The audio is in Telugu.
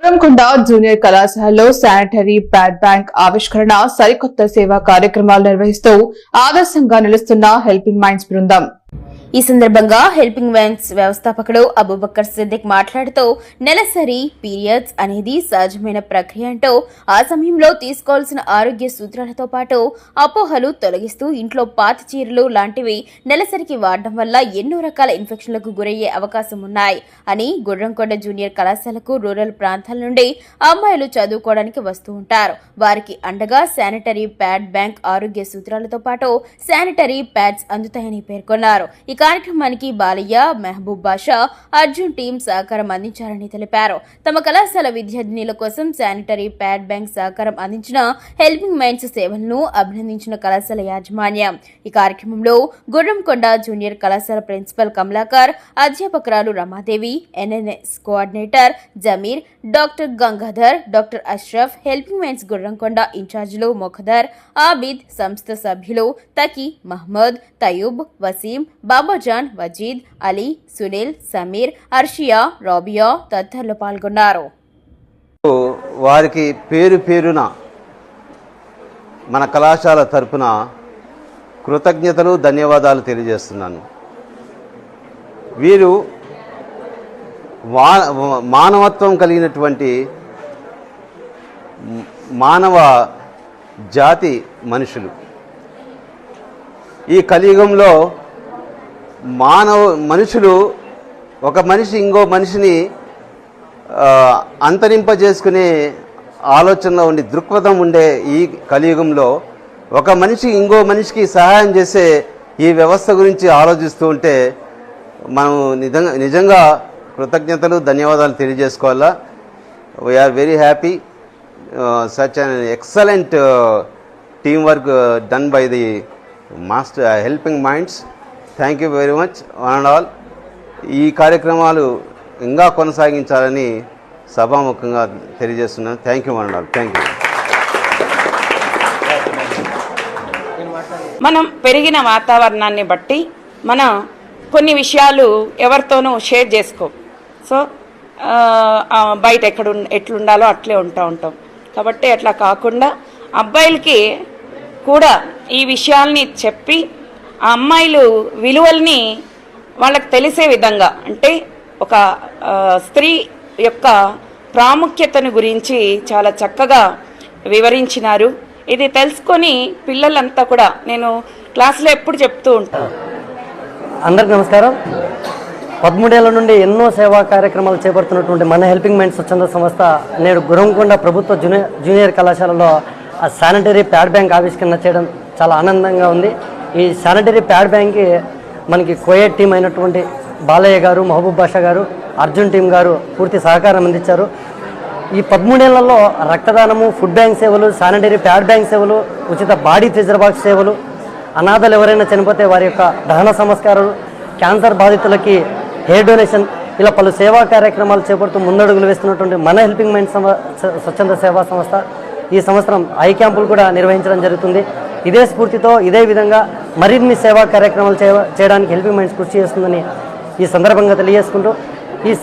గుర్రంకొండ జూనియర్ కళాశాలలో శానిటరీ ప్యాడ్ బ్యాంక్ ఆవిష్కరణ సరికొత్త సేవా కార్యక్రమాలు నిర్వహిస్తూ ఆదర్శంగా నిలుస్తున్న హెల్పింగ్ మైండ్స్ బృందం. ఈ సందర్భంగా హెల్పింగ్ వ్యాన్స్ వ్యవస్థాపకుడు అబూబక్కర్ సిద్దిక్ మాట్లాడుతూ నెలసరి పీరియడ్స్ అనేది సహజమైన ప్రక్రియ అంటూ ఆ సమయంలో తీసుకోవాల్సిన ఆరోగ్య సూత్రాలతో పాటు అపోహలు తొలగిస్తూ ఇంట్లో పాత చీరలు లాంటివి నెలసరికి వాడడం వల్ల ఎన్నో రకాల ఇన్ఫెక్షన్లకు గురయ్యే అవకాశం ఉన్నాయి అని గుర్రంకొండ జూనియర్ కళాశాలకు రూరల్ ప్రాంతాల నుండి అమ్మాయిలు చదువుకోవడానికి వస్తూ ఉంటారు. వారికి అండగా శానిటరీ ప్యాడ్ బ్యాంక్ ఆరోగ్య సూత్రాలతో పాటు శానిటరీ ప్యాడ్స్ అందుతాయని పేర్కొన్నారు. కార్యక్రమానికి బాలయ్య మెహబూబ్ బాషా అర్జున్ టీం సహకారం అందించారని తెలిపారు. తమ కళాశాల విద్యార్థినుల కోసం శానిటరీ ప్యాడ్ బ్యాంక్ సహకారం అందించిన హెల్పింగ్ మైండ్స్ సేవలను అభినందించిన కళాశాల యాజమాన్యం. ఈ కార్యక్రమంలో గుర్రంకొండ జూనియర్ కళాశాల principal Kamalakar అధ్యాపకురాలు Ramadevi NNS coordinator Zameer doctor Gangadhar doctor Ashraf helping minds Gurramkonda ఇన్ఛార్జీలు మొఖదర్ ఆబిద్ సంస్థ సభ్యులు తకి మహమ్మద్ తయూబ్ వసీం బాబాజాన్ వజీద్ అలీ సునీల్ సమీర్ అర్షియా రాబియా తదితరులు పాల్గొన్నారు. వారికి పేరు పేరున మన కళాశాల తరపున కృతజ్ఞతలు ధన్యవాదాలు తెలియజేస్తున్నాను. వీరు వా మానవత్వం కలిగినటువంటి మానవ జాతి మనుషులు. ఈ కలియుగంలో మానవ మనుషులు ఒక మనిషి ఇంకో మనిషిని అంతరింపజేసుకునే ఆలోచనలో ఉండి దృక్పథం ఉండే ఈ కలియుగంలో ఒక మనిషి ఇంకో మనిషికి సహాయం చేసే ఈ వ్యవస్థ గురించి ఆలోచిస్తూ ఉంటే మనం నిజంగా నిజంగా కృతజ్ఞతలు ధన్యవాదాలు తెలియజేసుకోవాలా. We are very happy such an excellent team work done by the master helping minds thank you very much one and all. ఈ కార్యక్రమాలు ఇంకా కొనసాగించాలని సభాముఖంగా తెలియజేస్తున్నాను. Thank you one and all. Thank you. మనం పెరిగిన వాతావరణాన్ని బట్టి మనం కొన్ని విషయాలు ఎవరితోనూ షేర్ చేసుకో. సో బయట ఎక్కడ ఎట్లుండాలో అట్లే ఉంటా ఉంటాం. కాబట్టి అట్లా కాకుండా అబ్బాయిలకి కూడా ఈ విషయాల్ని చెప్పి ఆ అమ్మాయిలు విలువల్ని వాళ్ళకి తెలిసే విధంగా అంటే ఒక స్త్రీ యొక్క ప్రాముఖ్యతను గురించి చాలా చక్కగా వివరించినారు. ఇది తెలుసుకొని పిల్లలంతా కూడా నేను క్లాస్లో ఎప్పుడు చెప్తూ ఉంటాను. అందరికి నమస్కారం. పదమూడేళ్ళ నుండి ఎన్నో సేవా కార్యక్రమాలు చేపడుతున్నటువంటి మన హెల్పింగ్ మైండ్ స్వచ్ఛంద సంస్థ నేడు గురంకొండ ప్రభుత్వ జూనియర్ జూనియర్ కళాశాలలో ఆ శానిటరీ ప్యాడ్ బ్యాంక్ ఆవిష్కరణ చేయడం చాలా ఆనందంగా ఉంది. ఈ శానిటరీ ప్యాడ్ బ్యాంక్కి మనకి కోయట్ టీం అయినటువంటి బాలయ్య గారు మహబూబ్ బాషా గారు అర్జున్ టీం గారు పూర్తి సహకారం అందించారు. ఈ పదమూడేళ్ళలో రక్తదానము ఫుడ్ బ్యాంక్ సేవలు శానిటరీ ప్యాడ్ బ్యాంక్ సేవలు ఉచిత బాడీ ఫ్రిజర్ బాక్స్ సేవలు అనాథలు ఎవరైనా చనిపోతే వారి యొక్క దహన సంస్కారాలు క్యాన్సర్ బాధితులకి హెయిర్ డొనేషన్ ఇలా పలు సేవా కార్యక్రమాలు చేపడుతూ ముందడుగులు వేస్తున్నటువంటి మన హెల్పింగ్ మైండ్ స్వచ్ఛంద సేవా సంస్థ ఈ సంవత్సరం ఐ క్యాంపులు కూడా నిర్వహించడం జరుగుతుంది. ఇదే స్ఫూర్తితో ఇదే విధంగా మరిన్ని సేవా కార్యక్రమాలు చేయడానికి హెల్పింగ్ మైండ్స్ కృషి చేస్తుందని ఈ సందర్భంగా తెలియజేసుకుంటూ